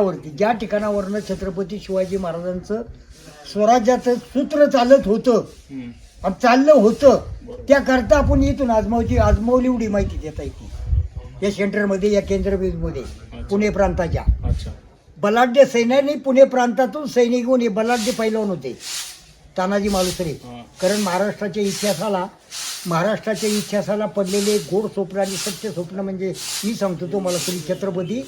वरती. ज्या ठिकाणावरनं छत्रपती शिवाजी महाराजांचं स्वराज्याचं सूत्र चालत होतं. आणि चाललं होतं त्याकरता आपण इथून आजमावची आजमावली एवढी माहिती देता येते. या सेंटरमध्ये या केंद्रबिंदूमध्ये पुणे प्रांताच्या. अच्छा. बलाढ्य सैन्याने पुणे प्रांतातून सैनिक होऊन हे बलाढ्य पैलवान होते. तानाजी मालुसरे. कारण महाराष्ट्राच्या इतिहासाला महाराष्ट्राच्या इतिहासाला पडलेले गोड स्वप्न आणि सत्य स्वप्न म्हणजे मी सांगतो तो मला श्री छत्रपती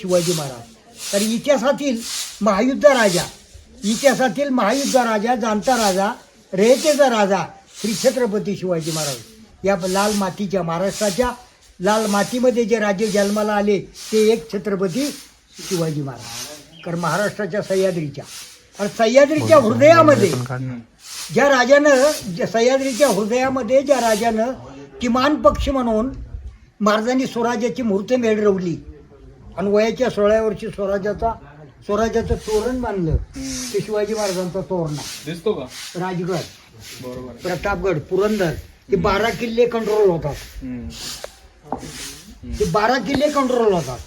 शिवाजी महाराज. तर इतिहासातील महायुद्ध राजा इतिहासातील महायुद्ध राजा जाणता राजा रयतेचा राजा श्री छत्रपती शिवाजी महाराज. या लाल मातीच्या महाराष्ट्राच्या लाल मातीमध्ये जे राज्य जन्माला आले ते एक छत्रपती शिवाजी महाराज. कारण महाराष्ट्राच्या सह्याद्रीच्या. आणि सह्याद्रीच्या हृदयामध्ये ज्या राजानं सह्याद्रीच्या हृदयामध्ये ज्या राजानं किमान पक्ष म्हणून महाराजांनी स्वराज्याची मूर्त मेळवली आणि वयाच्या सोळाव्या वर्षी स्वराज्याचा स्वराज्याचं तोरण बांधलं. ते शिवाजी महाराजांचा तोरणा. दिसतो का? राजगड. बरोबर. आहे. प्रतापगड पुरंदर. हे बारा किल्ले कंट्रोल होतात. हम्म. हे बारा किल्ले कंट्रोल होतात.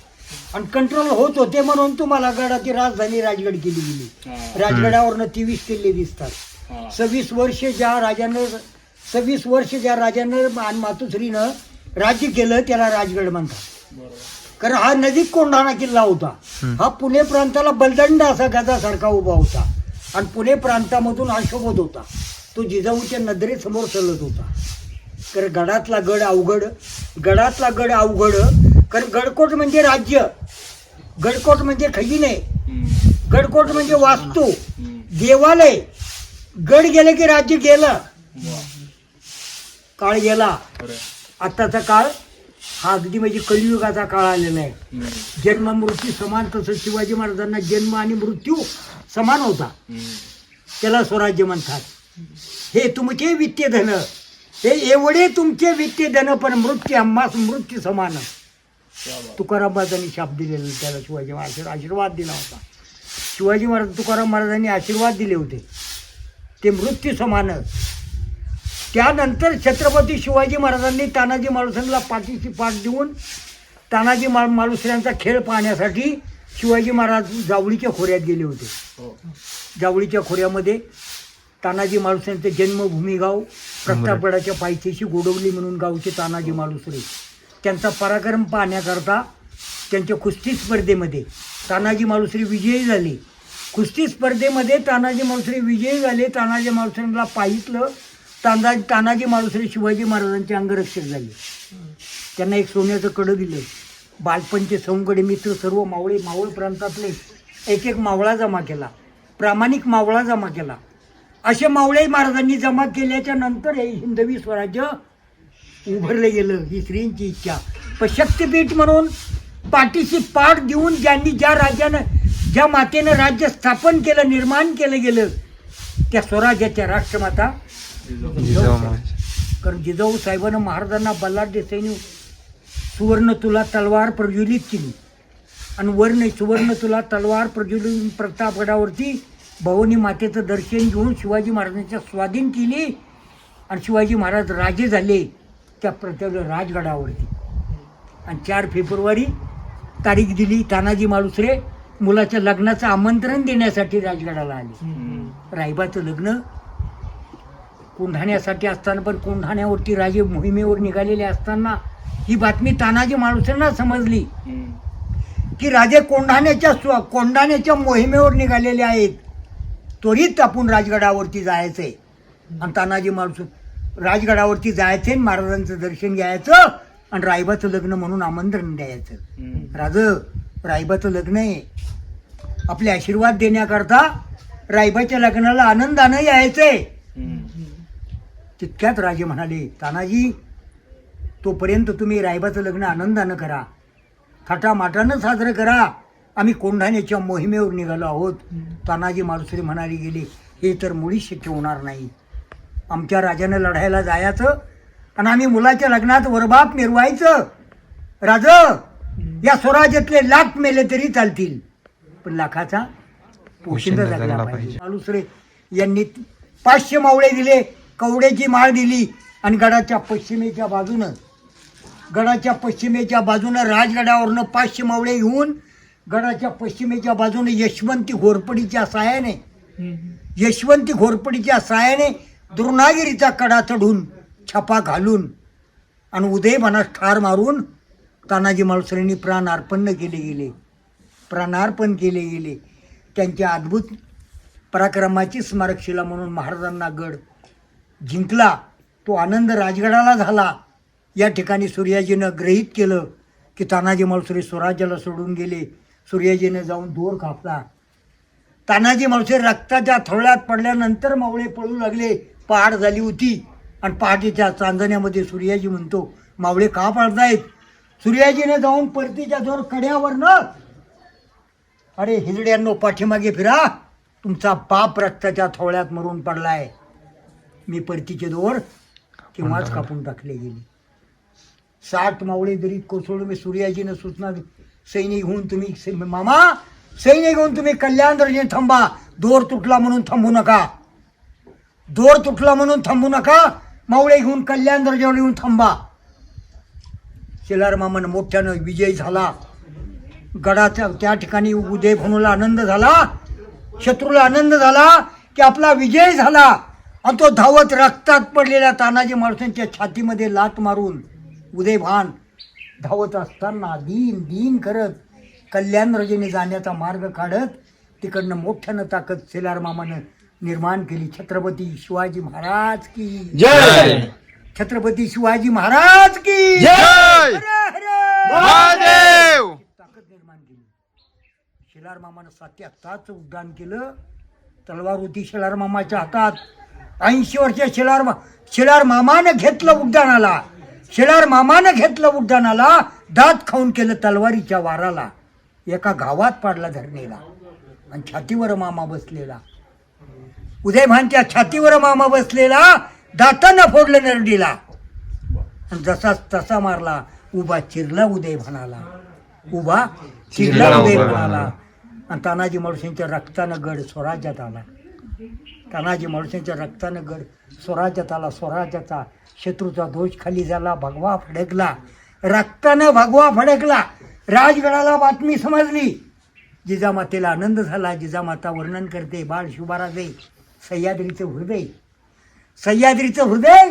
आणि कंट्रोल होत होते म्हणून तुम्हाला गडाची राजधानी राजगड केली गेली. हा. राजगडावरनं तेवीस किल्ले दिसतात. हा. सव्वीस वर्ष ज्या राजानं सव्वीस वर्ष ज्या राजानं आणि मातुश्रीनं राज्य केलं त्याला राजगड म्हणतात. बरोबर. कारण हा नदीत कोंढाणा किल्ला होता. हा पुणे प्रांताला बलदंड असा गदासारखा उभा होता. आणि पुणे प्रांतामधून हा शोभत होता. तो जिजाऊच्या नजरेसमोर चालत होता. कारण गडातला गड अवघड गडातला गड अवघड कारण गडकोट म्हणजे राज्य. गडकोट म्हणजे खजिने. गडकोट म्हणजे वास्तू. देवालय. गड गेले की राज्य गेलं. काळ गेला. आत्ताचा काळ हा अगदी म्हणजे कलियुगाचा काळ आलेला आहे. जन्म मृत्यू समान तसं शिवाजी महाराजांना जन्म आणि मृत्यू समान होता. त्याला स्वराज्य म्हणतात हे तुमचे वित्तीय धन हे एवढे तुमचे वित्तीय धन पण मृत्यू आम्हास मृत्यू समान. तुकाराम महाराजांनी शाप दिलेला त्याला शिवाजी महाराज आशीर्वाद दिला होता शिवाजी महाराज तुकाराम महाराजांनी आशीर्वाद दिले होते ते मृत्यू समान त्यानंतर छत्रपती शिवाजी महाराजांनी तानाजी मालुसरेला पाठीशी पाठ देऊन तानाजी मा मालुसऱ्यांचा खेळ पाहण्यासाठी शिवाजी महाराज जावळीच्या खोऱ्यात गेले होते. हो. जावळीच्या खोऱ्यामध्ये तानाजी मालुसऱ्यांचे जन्मभूमी गाव प्रतापगडाच्या पायथ्याशी गोडवली म्हणून गावचे तानाजी मालुसरे. त्यांचा पराक्रम पाहण्याकरता त्यांच्या कुस्ती स्पर्धेमध्ये तानाजी मालुसरे विजयी झाले. कुस्ती स्पर्धेमध्ये तानाजी मालुसरे विजयी झाले. तानाजी मालुसरेला पाहितलं तांदा तानाजी मालुसरे शिवाजी महाराजांचे अंगरक्षक झाले. त्यांना एक सोन्याचं कडं दिलं. बालपणचे सौंगडे मित्र सर्व मावळे मावळ प्रांतातले एक एक मावळा जमा केला. प्रामाणिक मावळा जमा केला. असे मावळे महाराजांनी जमा केल्याच्यानंतर हे हिंदवी स्वराज्य उभरलं गेलं ही स्त्रींची इच्छा. पण शक्तिपीठ म्हणून पाठीशी पाठ देऊन ज्यांनी ज्या राज्यानं ज्या मातेनं राज्य स्थापन केलं निर्माण केलं गेलं त्या स्वराज्याच्या राष्ट्रमाता जिजाऊ कारण जिजाऊ साहेबांना महाराजांना बल्लाढ्य सैनिक सुवर्ण तुला तलवार प्रज्वलित केली. आणि वर्ण सुवर्ण तुला तलवार प्रज्वलित प्रतापगडावरती भवानी मातेचं दर्शन घेऊन शिवाजी महाराजांच्या स्वाधीन केली. आणि शिवाजी महाराज राजे झाले त्या प्रत्येक राजगडावरती. आणि चार फेब्रुवारी तारीख दिली तानाजी मालुसरे मुलाच्या लग्नाचं आमंत्रण देण्यासाठी राजगडाला आले. रायबाचं लग्न कोंढाण्यासाठी असताना पण कोंढाण्यावरती राजे मोहिमेवर निघालेले असताना ही बातमी तानाजी माणसांना समजली. की राजे कोंढाण्याच्या स्व कोंढाण्याच्या मोहिमेवर निघालेले आहेत त्वरित आपण राजगडावरती जायचंय आणि तानाजी माणूस राजगडावरती जायचंय आणि महाराजांचं दर्शन घ्यायचं आणि रायबाचं लग्न म्हणून आमंत्रण द्यायचं. राज रायबाचं लग्न आहे आपले आशीर्वाद देण्याकरता रायबाच्या लग्नाला आनंदानं यायचंय. तितक्यात राजे म्हणाले तानाजी तोपर्यंत तुम्ही रायबाचं लग्न आनंदानं करा. थाटामाटानं साजरं करा. आम्ही कोंढाण्याच्या मोहिमेवर निघालो आहोत. तानाजी मालुसरे म्हणाले गेले हे तर मुळीच शक्य होणार नाही. आमच्या राजानं लढायला जायचं आणि आम्ही मुलाच्या लग्नात वरबाप मिरवायचं. राज या स्वराज्यातले लाख मेले तरी चालतील पण लाखाचा पोशिंदा जगला पाहिजे. पाहिजे. मालुसरे यांनी पाचशे मावळे दिले. कवड्याची माळ दिली आणि गडाच्या पश्चिमेच्या बाजूनं गडाच्या पश्चिमेच्या बाजूनं राजगडावरनं पाचशे मावळे घेऊन गडाच्या पश्चिमेच्या बाजूने यशवंती घोरपडीच्या साह्याने यशवंती घोरपडीच्या साह्याने द्रोणागिरीचा कडा चढून छपा घालून आणि उदयभनास ठार मारून तानाजी मालुसरेंनी प्राण अर्पण केले गेले. प्राणार्पण केले गेले. त्यांच्या अद्भुत पराक्रमाची स्मारकशिला म्हणून महाराजांना गड जिंकला तो आनंद राजगडाला झाला. या ठिकाणी सूर्याजीनं ग्रहित केलं की तानाजी मालुसरे स्वराज्याला सोडून गेले. सूर्याजीनं जाऊन दोर कापला. तानाजी मालुसरे रक्ताच्या थोड्यात पडल्यानंतर मावळे पळू लागले. पहाड झाली होती. आणि पहाटेच्या चांदण्यामध्ये सूर्याजी म्हणतो मावळे का पाळतायत? सूर्याजीने जाऊन परतीच्या जोर कड्यावरनं अरे हिजड्यांनो पाठीमागे फिरा. तुमचा बाप रक्ताच्या थोळ्यात मरून पडलाय. मी परतीचे दोर केव्हाच कापून टाकले गेले. साठ मावळे दरीत कोसळून मी सूर्याजीनं सूचना. सैनिक होऊन तुम्ही मामा सैनिक होऊन तुम्ही कल्याण दर्जे थांबा दोर तुटला म्हणून थांबू नका. दोर तुटला म्हणून थांबू नका मावळे घेऊन कल्याण दर्जावर येऊन थांबा. शेलार मामानं मोठ्यानं विजय झाला. गडाच्या त्या ठिकाणी उदय भानूला आनंद झाला. शत्रूला आनंद झाला की आपला विजय झाला. आणि तो धावत रक्तात पडलेल्या तानाजी माणसांच्या छातीमध्ये लात मारून उदयभान धावत असताना दीन दीन करत कल्याण रजेने जाण्याचा मार्ग काढत तिकडनं मोठ्यानं ताकद सेलार मामानं निर्माण केली. छत्रपती शिवाजी महाराज की. जय! छत्रपती शिवाजी महाराज की. जय! हरे हरे! महादेव! ताकद निर्माण केली. शेलार मामानं सात्याहत्तरचं उड्डाण केलं. तलवार होती शेलार मामाच्या हातात. ऐंशी वर्ष शेलार मा शेलार मामानं घेतलं उड्डाणाला. शेलार मामानं घेतलं उड्डाणाला दात खाऊन केलं तलवारीच्या वाराला. एका गावात पाडला धरणेला आणि छातीवर मामा बसलेला. उदयभानच्या छातीवर मामा बसलेला दातानं फोडलं नरडीला. आणि जसाच तसा मारला उभा चिरला उदय म्हणाला. उभा चिरला उदय म्हणाला. आणि तानाजी माळुसेंच्या रक्तानं गड स्वराज्यात आला. तानाजी माळुसेंच्या रक्तानं गड स्वराज्यात आला स्वराज्याचा शत्रूचा दोष खाली झाला भगवा फडकला. रक्तानं भगवा फडकला. राजगडाला बातमी समजली. जिजामातेला आनंद झाला. जिजामाता वर्णन करते बाळ शुभाराजे सह्याद्रीचं हृदय. सह्याद्रीचं हृदय?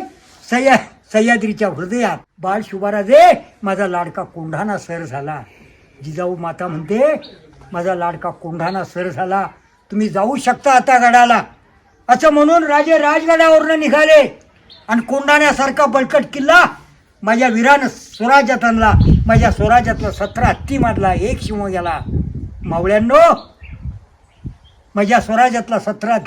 सह्या सह्याद्रीच्या हृदयात. बाळ शुभाराजे माझा लाडका कोंढाना सर झाला. जिजाऊ माता म्हणते माझा लाडका कोंढाना सर झाला. तुम्ही जाऊ शकता आता गडाला. असं म्हणून राजे राजगडावरनं निघाले. आणि कोंढाण्यासारखा बळकट किल्ला माझ्या वीरानं स्वराज्यात आणला माझ्या स्वराज्यातला सतरा हत्तीमधला एक शिव गेला. मावळ्यांनो माझ्या स्वराज्यातला सतरा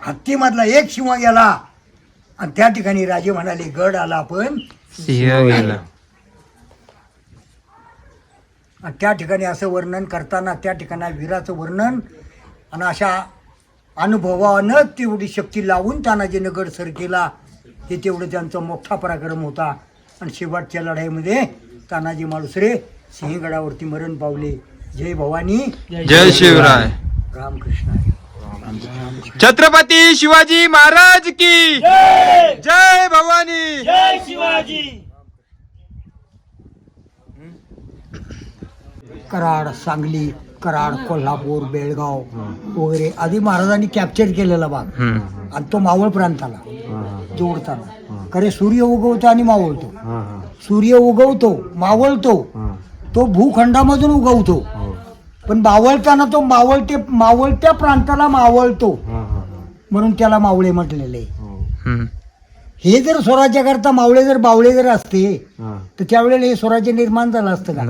हत्तीमधला एक शिव गेला. आणि त्या ठिकाणी राजे म्हणाले गड आला पण त्या ठिकाणी असं वर्णन करताना त्या ठिकाणी वीराचं वर्णन आणि अशा अनुभवानं तेवढी शक्ती लावून तानाजीनं गड सर केला हे तेवढं त्यांचा मोठा पराक्रम होता. आणि शेवटच्या लढाईमध्ये तानाजी माळुसरे सिंहगडावरती मरण पावले. जय भवानी जय शिवराय. रामकृष्ण. छत्रपती शिवाजी महाराज की जय भवानी. जय शिवाजी. कराड सांगली. कराड कोल्हापूर बेळगाव वगैरे. आधी महाराजांनी कॅप्चर केलेला भाग. आणि तो मावळ प्रांताला जोडताना. खरे सूर्य उगवतो आणि मावळतो. सूर्य उगवतो मावळतो तो भूखंडामधून उगवतो. पण मावळताना तो मावळते मावळत्या प्रांताला मावळतो. म्हणून त्याला मावळे म्हटलेले. हम्म. हे जर स्वराज्याकरता मावळे जर बावळे जर असते तर त्यावेळेला हे स्वराज्य निर्माण झालं असतं का.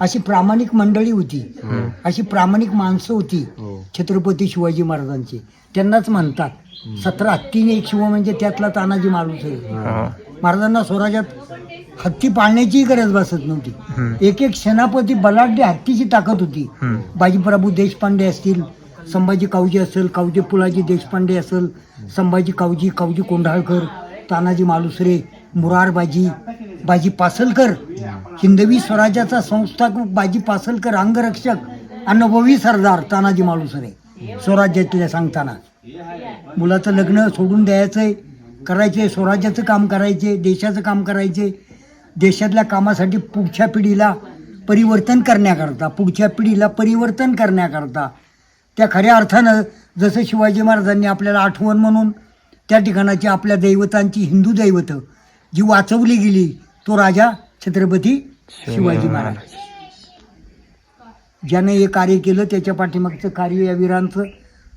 अशी प्रामाणिक मंडळी होती. अशी प्रामाणिक माणसं होती छत्रपती शिवाजी महाराजांची. त्यांनाच म्हणतात सतरा हत्तीने एक शिव म्हणजे त्यातला तानाजी माणूस आहे. हो. महाराजांना स्वराज्यात हत्ती पाळण्याचीही गरज बसत नव्हती. एक एक सेनापती बलाढ्य हत्तीची ताकद होती. हम्म. बाजीप्रभू देशपांडे असतील संभाजी कावजी असेल कावजी पुलाजी देशपांडे असेल संभाजी कावजी कावजी कोंढाळकर तानाजी मालुसरे मुरारबाजी बाजी पासलकर हिंदवी स्वराज्याचा संस्थापक बाजी पासलकर अंगरक्षक अनुभवी सरदार तानाजी मालुसरे. स्वराज्यातल्या सांगताना. मुलाचं लग्न सोडून द्यायचंय करायचे स्वराज्याचं काम करायचे देशाचं काम करायचे देशातल्या कामासाठी पुढच्या पिढीला परिवर्तन करण्याकरता पुढच्या पिढीला परिवर्तन करण्याकरता त्या खऱ्या अर्थानं जसं शिवाजी महाराजांनी आपल्याला आठवण म्हणून त्या ठिकाणाची आपल्या दैवतांची हिंदू दैवतं जी वाचवली गेली तो राजा छत्रपती शिवाजी महाराज. ज्याने हे कार्य केलं त्याच्या पाठीमागचं कार्य या वीरांचं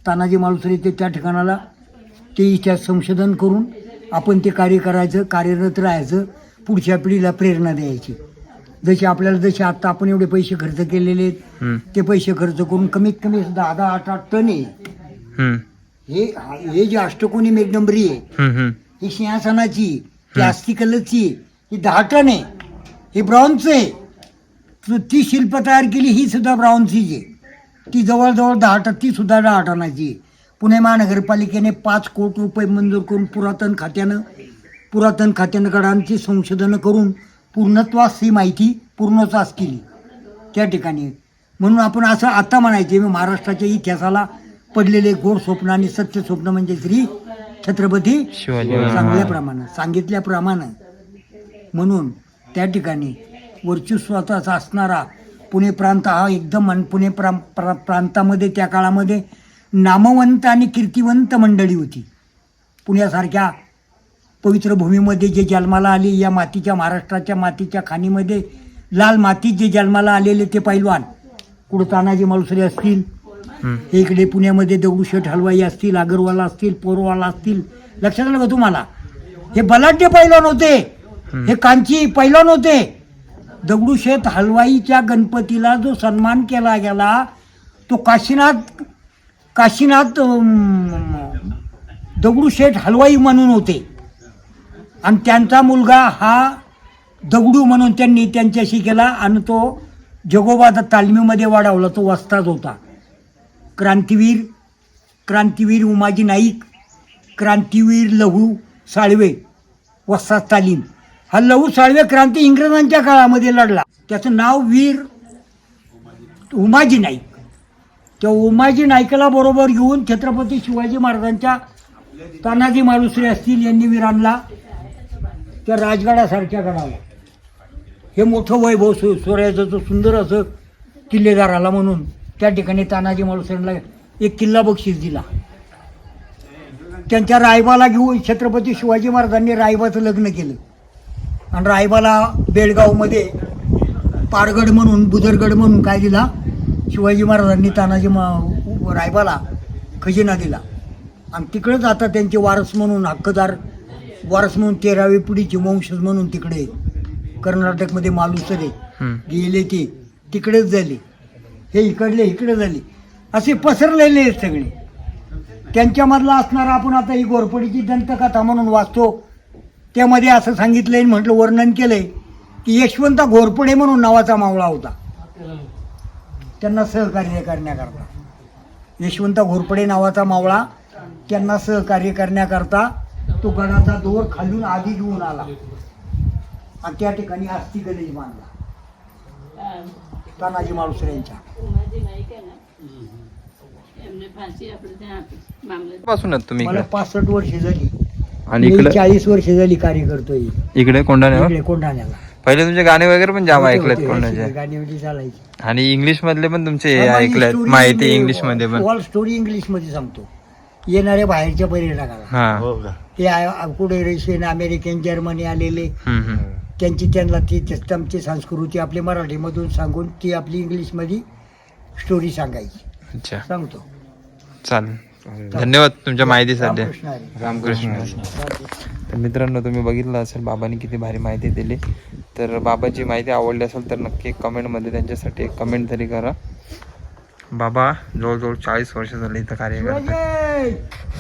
तानाजी मालुसरे ते त्या ठिकाणाला ते इतिहास संशोधन करून आपण ते कार्य करायचं कार्यरत राहायचं पुढच्या पिढीला प्रेरणा द्यायची. जसे आपल्याला जसे आत्ता आपण एवढे पैसे खर्च केलेले आहेत ते पैसे खर्च करून कमीत कमी दहा दहा आठ आठ टन आहे. हे हे जे अष्टकोनी मेघडंबरी आहे हम्म, हम्म. ही सिंहासनाची अस्ती कलरची ही दहा टन आहे ही ब्रॉन्झ आहे. तू ती शिल्प तयार केली ही सुद्धा ब्रॉन्झचीच आहे. ती जवळजवळ दहा टन ती सुद्धा दहा टनाची आहे. पुणे महानगरपालिकेने पाच कोटी रुपये मंजूर करून पुरातन खात्यानं पुरातन खात्यानं गडांची संशोधनं करून पूर्णत्वास ही माहिती पूर्णत्वास केली. त्या ठिकाणी. म्हणून आपण असं आता म्हणायचे मी महाराष्ट्राच्या इतिहासाला पडलेले गोड स्वप्न आणि सत्य स्वप्न म्हणजे श्री छत्रपती. सांगल्याप्रमाणे सांगितल्याप्रमाणे म्हणून त्या ठिकाणी वर्चस्वाचा असणारा पुणे प्रांत हा एकदम पुणे प्रा प्रा- प्रांतामध्ये त्या काळामध्ये नामवंत आणि कीर्तिवंत मंडळी होती. पुण्यासारख्या पवित्र भूमीमध्ये जे जन्माला आले या मातीच्या महाराष्ट्राच्या मातीच्या खाणीमध्ये लाल मातीत जे जन्माला आलेले ते पैलवान. कुठं तानाजी मालुसरे असतील हे इकडे पुण्यामध्ये दगडूशेठ हलवाई असतील अगरवाला असतील पोरवाला असतील. लक्षात आलं का तुम्हाला? हे बलाढ्य पैलवान होते. हे कांची पैलवान होते. दगडूशेठ हलवाईच्या गणपतीला जो सन्मान केला गेला तो काशीनाथ काशीनाथ दगडूशेठ हलवाई म्हणून होते. आणि त्यांचा मुलगा हा दगडू म्हणून त्यांनी त्यांच्याशी केला आणि तो जगोबा तालमीमध्ये वाढवला तो वस्ताद होता. क्रांतीवीर क्रांतीवीर उमाजी नाईक क्रांतीवीर लहू साळवे वस्ताद तालीम. हा लहू साळवे क्रांती इंग्रजांच्या काळामध्ये लढला. त्याचं नाव वीर उमाजी नाईक. त्या उमाजी नाईकाला बरोबर घेऊन छत्रपती शिवाजी महाराजांच्या तानाजी मालुसरे असतील यांनी वीरांना त्या राजगडासारख्या गडाला. हे मोठं वैभव सु सूर्याचं सुंदर असं किल्लेदार आला म्हणून त्या ठिकाणी तानाजी मालुसरेंना एक किल्ला बक्षीस दिला. त्यांच्या रायबाला घेऊन छत्रपती शिवाजी महाराजांनी रायबाचं लग्न केलं. आणि रायबाला बेळगावमध्ये पारगड म्हणून बुदरगड म्हणून काय दिला? शिवाजी महाराजांनी तानाजी मा रायबाला खजिना दिला. आणि तिकडेच आता त्यांचे वारस म्हणून हक्कदार वारस म्हणून तेरावी पिढीचे वंशज म्हणून तिकडे कर्नाटकमध्ये मालुसरे. गेले ते. तिकडेच झाले. हे इकडले इकडे झाले. असे पसरलेले आहेत सगळे. त्यांच्यामधला असणारा आपण आता ही गोरपडीची दंतकथा म्हणून वाचतो. त्यामध्ये असं सांगितलंय म्हटलं वर्णन केलंय की यशवंत घोरपडे म्हणून नावाचा मावळा होता. त्यांना सहकार्य करण्याकरता. यशवंत घोरपडे नावाचा मावळा त्यांना सहकार्य करण्याकरता तो गडाचा दोर खालून आधी घेऊन आला. आणि त्या ठिकाणी अस्थि गणेश बांधला. तानाजी माळुसरे यांच्या. तुम्ही मला पासष्ट वर्ष झाली. आणि इकडे? चाळीस वर्ष झाली कार्य करतोय. इकडे कोंढाण्यावर? कोंढाण्याला. पहिले तुमचे गाणे वगैरे पण जाम ऐकलेत कोणाचे गाणे म्हणजे आणि इंग्लिश मधले पण तुमचे ऐकलेत माहिती इंग्लिशमध्ये पण. ऑल स्टोरी इंग्लिशमध्ये सांगतो. येणाऱ्या बाहेरच्या पर्यटकाला. ते कुठे रशियन अमेरिकन जर्मनी आलेले. त्यांची त्यांना ती त्यांची संस्कृती आपली मराठीमधून सांगून ती आपली इंग्लिशमध्ये स्टोरी सांगायची. अच्छा. सांगतो. चालेल. धन्यवाद तुमच्या माहितीसाठी रामकृष्ण हरी. रामकृष्ण रामकृष्ण. तर मित्रांनो तुम्ही बघितलं असेल बाबांनी किती भारी माहिती दिली. तर बाबाची माहिती आवडली असेल तर नक्की कमेंटमध्ये त्यांच्यासाठी एक कमेंट तरी करा. बाबा जवळजवळ चाळीस वर्ष झाले इथं कार्य करतात!